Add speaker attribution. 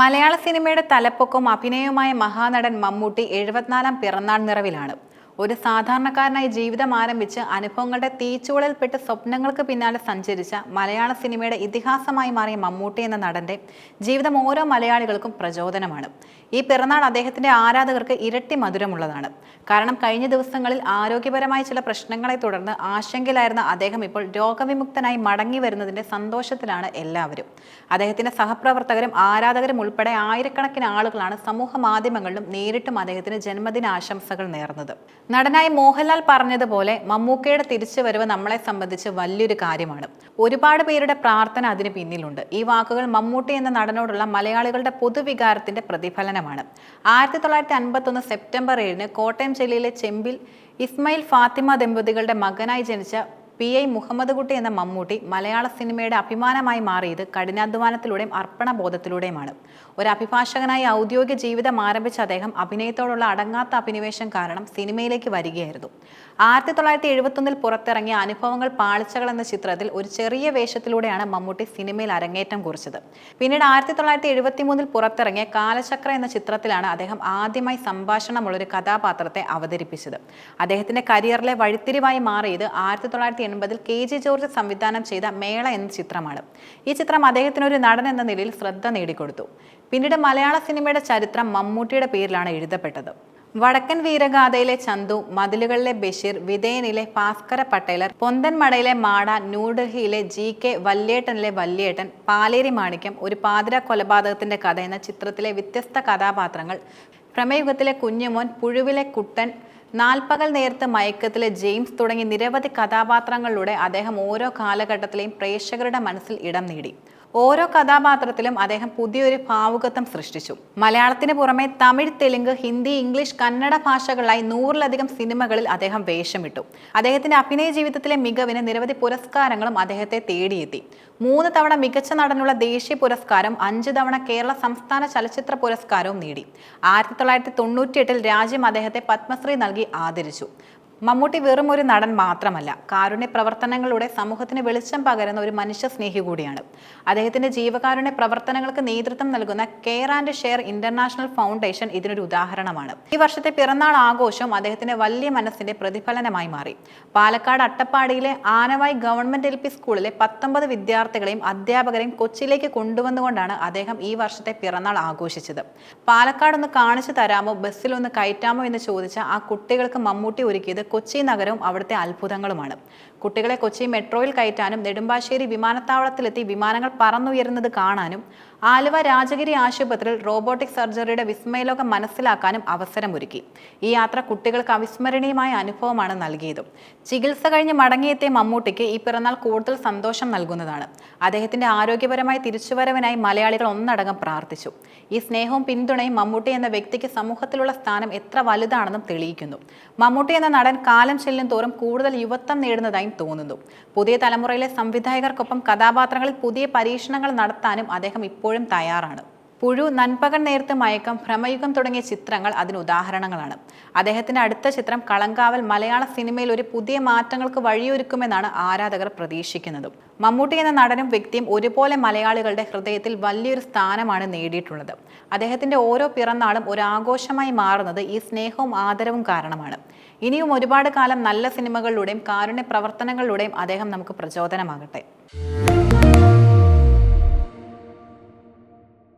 Speaker 1: മലയാള സിനിമയുടെ തലപ്പൊക്കവും അഭിനയവുമായ മഹാനടൻ മമ്മൂട്ടി എഴുപത്തിനാലാം പിറന്നാൾ നിറവിലാണ്. ഒരു സാധാരണക്കാരനായി ജീവിതം ആരംഭിച്ച് അനുഭവങ്ങളുടെ തീച്ചുവളിൽപ്പെട്ട് സ്വപ്നങ്ങൾക്ക് പിന്നാലെ സഞ്ചരിച്ച മലയാള സിനിമയുടെ ഇതിഹാസമായി മാറിയ മമ്മൂട്ടി എന്ന നടന്റെ ജീവിതം ഓരോ മലയാളികൾക്കും പ്രചോദനമാണ്. ഈ പിറന്നാൾ അദ്ദേഹത്തിന്റെ ആരാധകർക്ക് ഇരട്ടി മധുരമുള്ളതാണ്. കാരണം കഴിഞ്ഞ ദിവസങ്ങളിൽ ആരോഗ്യപരമായ ചില പ്രശ്നങ്ങളെ തുടർന്ന് ആശങ്കയിലായിരുന്ന അദ്ദേഹം ഇപ്പോൾ രോഗവിമുക്തനായി മടങ്ങി വരുന്നതിന്റെ സന്തോഷത്തിലാണ് എല്ലാവരും. അദ്ദേഹത്തിന്റെ സഹപ്രവർത്തകരും ആരാധകരും ഉൾപ്പെടെ ആയിരക്കണക്കിന് ആളുകളാണ് സമൂഹ മാധ്യമങ്ങളിലും നേരിട്ടും അദ്ദേഹത്തിന് ജന്മദിന ആശംസകൾ നേർന്നത്. നടനായി മോഹൻലാൽ പറഞ്ഞതുപോലെ മമ്മൂക്കയുടെ തിരിച്ചു വരവ് നമ്മളെ സംബന്ധിച്ച് വലിയൊരു കാര്യമാണ്. ഒരുപാട് പേരുടെ പ്രാർത്ഥന അതിന് പിന്നിലുണ്ട്. ഈ വാക്കുകൾ മമ്മൂട്ടി എന്ന നടനോടുള്ള മലയാളികളുടെ പൊതുവികാരത്തിന്റെ പ്രതിഫലനമാണ്. ആയിരത്തി തൊള്ളായിരത്തി അൻപത്തൊന്ന് സെപ്റ്റംബർ ഏഴിന് കോട്ടയം ജില്ലയിലെ ചെമ്പിൽ ഇസ്മയിൽ ഫാത്തിമ ദമ്പതികളുടെ മകനായി ജനിച്ച പി ഐ മുഹമ്മദ് കുട്ടി എന്ന മമ്മൂട്ടി മലയാള സിനിമയുടെ അഭിമാനമായി മാറിയത് കഠിനാധ്വാനത്തിലൂടെയും അർപ്പണബോധത്തിലൂടെയുമാണ്. ഒരു അഭിഭാഷകനായി ഔദ്യോഗിക ജീവിതം ആരംഭിച്ച അദ്ദേഹം അഭിനയത്തോടുള്ള അടങ്ങാത്ത അഭിനിവേശം കാരണം സിനിമയിലേക്ക് വരികയായിരുന്നു. ആയിരത്തി തൊള്ളായിരത്തി എഴുപത്തൊന്നിൽ പുറത്തിറങ്ങിയ അനുഭവങ്ങൾ പാളിച്ചകൾ എന്ന ചിത്രത്തിൽ ഒരു ചെറിയ വേഷത്തിലൂടെയാണ് മമ്മൂട്ടി സിനിമയിൽ അരങ്ങേറ്റം കുറിച്ചത്. പിന്നീട് ആയിരത്തി തൊള്ളായിരത്തി എഴുപത്തി മൂന്നിൽ പുറത്തിറങ്ങിയ കാലചക്ര എന്ന ചിത്രത്തിലാണ് അദ്ദേഹം ആദ്യമായി സംഭാഷണമുള്ള ഒരു കഥാപാത്രത്തെ അവതരിപ്പിച്ചത്. അദ്ദേഹത്തിന്റെ കരിയറിലെ വഴിത്തിരിവായി മാറിയത് ആയിരത്തി തൊള്ളായിരത്തി എൺപതിൽ കെ ജെ ജോർജ് സംവിധാനം ചെയ്ത മേള എന്ന ചിത്രമാണ്. ഈ ചിത്രം അദ്ദേഹത്തിന് ഒരു നടൻ എന്ന നിലയിൽ ശ്രദ്ധ നേടിക്കൊടുത്തു. പിന്നീട് മലയാള സിനിമയുടെ ചരിത്രം മമ്മൂട്ടിയുടെ പേരിലാണ് എഴുതപ്പെട്ടത്. വടക്കൻ വീരഗാഥയിലെ ചന്തു മതിലുകളിലെ ബഷീർ വിധേയനിലെ ഭാസ്കര പട്ടേലർ പൊന്തൻമടയിലെ മാട ന്യൂഡൽഹിയിലെ ജി കെ വല്യേട്ടനിലെ വല്യേട്ടൻ പാലേരി മാണിക്യം ഒരു പാതിര കൊലപാതകത്തിന്റെ കഥ എന്ന ചിത്രത്തിലെ വ്യത്യസ്ത കഥാപാത്രങ്ങൾ പ്രമേയുഗത്തിലെ കുഞ്ഞുമോൻ പുഴുവിലെ കുട്ടൻ നാൽപ്പകൽ നേരത്തെ മയക്കത്തിലെ ജെയിംസ് തുടങ്ങി നിരവധി കഥാപാത്രങ്ങളിലൂടെ അദ്ദേഹം ഓരോ കാലഘട്ടത്തിലെയും പ്രേക്ഷകരുടെ മനസ്സിൽ ഇടം നേടി. ഓരോ കഥാപാത്രത്തിലും അദ്ദേഹം പുതിയൊരു ഭാവുകത്വം സൃഷ്ടിച്ചു. മലയാളത്തിന് പുറമെ തമിഴ് തെലുങ്ക് ഹിന്ദി ഇംഗ്ലീഷ് കന്നഡ ഭാഷകളായി നൂറിലധികം സിനിമകളിൽ അദ്ദേഹം വേഷമിട്ടു. അദ്ദേഹത്തിന്റെ അഭിനയ ജീവിതത്തിലെ മികവിന് നിരവധി പുരസ്കാരങ്ങളും അദ്ദേഹത്തെ തേടിയെത്തി. മൂന്ന് തവണ മികച്ച നടനുള്ള ദേശീയ പുരസ്കാരം അഞ്ച് തവണ കേരള സംസ്ഥാന ചലച്ചിത്ര പുരസ്കാരവും നേടി. ആയിരത്തി തൊള്ളായിരത്തി തൊണ്ണൂറ്റിയെട്ടിൽ രാജ്യം അദ്ദേഹത്തെ പത്മശ്രീ നൽകി ആദരിച്ചു. മമ്മൂട്ടി വെറും ഒരു നടൻ മാത്രമല്ല കാരുണ്യ പ്രവർത്തനങ്ങളുടെ സമൂഹത്തിന് വെളിച്ചം പകരുന്ന ഒരു മനുഷ്യസ്നേഹി കൂടിയാണ്. അദ്ദേഹത്തിന്റെ ജീവകാരുണ്യ പ്രവർത്തനങ്ങൾക്ക് നേതൃത്വം നൽകുന്ന care and share international foundation ഇതിനൊരു ഉദാഹരണമാണ്. ഈ വർഷത്തെ പിറന്നാൾ ആഘോഷം അദ്ദേഹത്തിന്റെ വലിയ മനസ്സിന്റെ പ്രതിഫലനമായി മാറി. പാലക്കാട് അട്ടപ്പാടിയിലെ ആനവായി ഗവൺമെന്റ് എൽ സ്കൂളിലെ പത്തൊമ്പത് വിദ്യാർത്ഥികളെയും അധ്യാപകരെയും കൊച്ചിയിലേക്ക് കൊണ്ടുവന്നുകൊണ്ടാണ് അദ്ദേഹം ഈ വർഷത്തെ പിറന്നാൾ ആഘോഷിച്ചത്. പാലക്കാട് ഒന്ന് കാണിച്ചു തരാമോ ബസ്സിൽ ഒന്ന് കയറ്റാമോ എന്ന് ചോദിച്ച ആ കുട്ടികൾക്ക് മമ്മൂട്ടി ഒരുക്കിയത് കൊച്ചി നഗരവും അവിടുത്തെ അത്ഭുതങ്ങളുമാണ്. കുട്ടികളെ കൊച്ചി മെട്രോയിൽ കയറ്റാനും നെടുമ്പാശ്ശേരി വിമാനത്താവളത്തിലെത്തി വിമാനങ്ങൾ പറന്നുയരുന്നത് കാണാനും ആലുവ രാജഗിരി ആശുപത്രിയിൽ റോബോട്ടിക് സർജറിയുടെ വിസ്മയലോകം മനസ്സിലാക്കാനും അവസരമൊരുക്കി. ഈ യാത്ര കുട്ടികൾക്ക് അവിസ്മരണീയമായ അനുഭവമാണ് നൽകിയത്. ചികിത്സ കഴിഞ്ഞ് മടങ്ങിയെത്തിയ മമ്മൂട്ടിക്ക് ഈ പിറന്നാൾ കൂടുതൽ സന്തോഷം നൽകുന്നതാണ്. അദ്ദേഹത്തിന്റെ ആരോഗ്യപരമായ തിരിച്ചുവരവിനായി മലയാളികൾ ഒന്നടങ്കം പ്രാർത്ഥിച്ചു. ഈ സ്നേഹവും പിന്തുണയും മമ്മൂട്ടി എന്ന വ്യക്തിക്ക് സമൂഹത്തിലുള്ള സ്ഥാനം എത്ര വലുതാണെന്നും തെളിയിക്കുന്നു. മമ്മൂട്ടി എന്ന നടൻ കാലം ചെല്ലും തോറും കൂടുതൽ യുവത്വം നേടുന്നതായും തോന്നുന്നു. പുതിയ തലമുറയിലെ സംവിധായകർക്കൊപ്പം കഥാപാത്രങ്ങളിൽ പുതിയ പരീക്ഷണങ്ങൾ നടത്താനും അദ്ദേഹം ഇപ്പോഴും തയ്യാറാണ്. പുഴു നൻപകൻ നേരത്ത് മയക്കം ഭ്രമയുഗം തുടങ്ങിയ ചിത്രങ്ങൾ അതിന് ഉദാഹരണങ്ങളാണ്. അദ്ദേഹത്തിന്റെ അടുത്ത ചിത്രം കളങ്കാവൽ മലയാള സിനിമയിൽ ഒരു പുതിയ മാറ്റങ്ങൾക്ക് വഴിയൊരുക്കുമെന്നാണ് ആരാധകർ പ്രതീക്ഷിക്കുന്നത്. മമ്മൂട്ടി എന്ന നടനും വ്യക്തിയും ഒരുപോലെ മലയാളികളുടെ ഹൃദയത്തിൽ വലിയൊരു സ്ഥാനമാണ് നേടിയിട്ടുള്ളത്. അദ്ദേഹത്തിന്റെ ഓരോ പിറന്നാളും ഒരു ആഘോഷമായി മാറുന്നത് ഈ സ്നേഹവും ആദരവും കാരണമാണ്. ഇനിയും ഒരുപാട് കാലം നല്ല സിനിമകളിലൂടെയും കാരുണ്യ പ്രവർത്തനങ്ങളിലൂടെയും അദ്ദേഹം നമുക്ക് പ്രചോദനമാകട്ടെ.